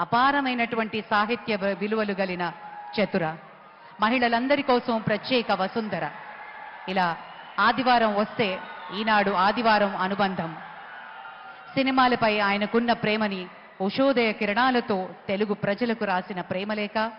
అపారమైనటువంటి సాహిత్య విలువలు గలిన చతుర. మహిళలందరి కోసం ప్రత్యేక వసుంధర. ఇలా ఆదివారం వస్తే ఈనాడు ఆదివారం అనుబంధం. సినిమాలపై ఆయనకున్న ప్రేమని ఉషోదయ కిరణాలతో తెలుగు ప్రజలకు రాసిన ప్రేమలేఖ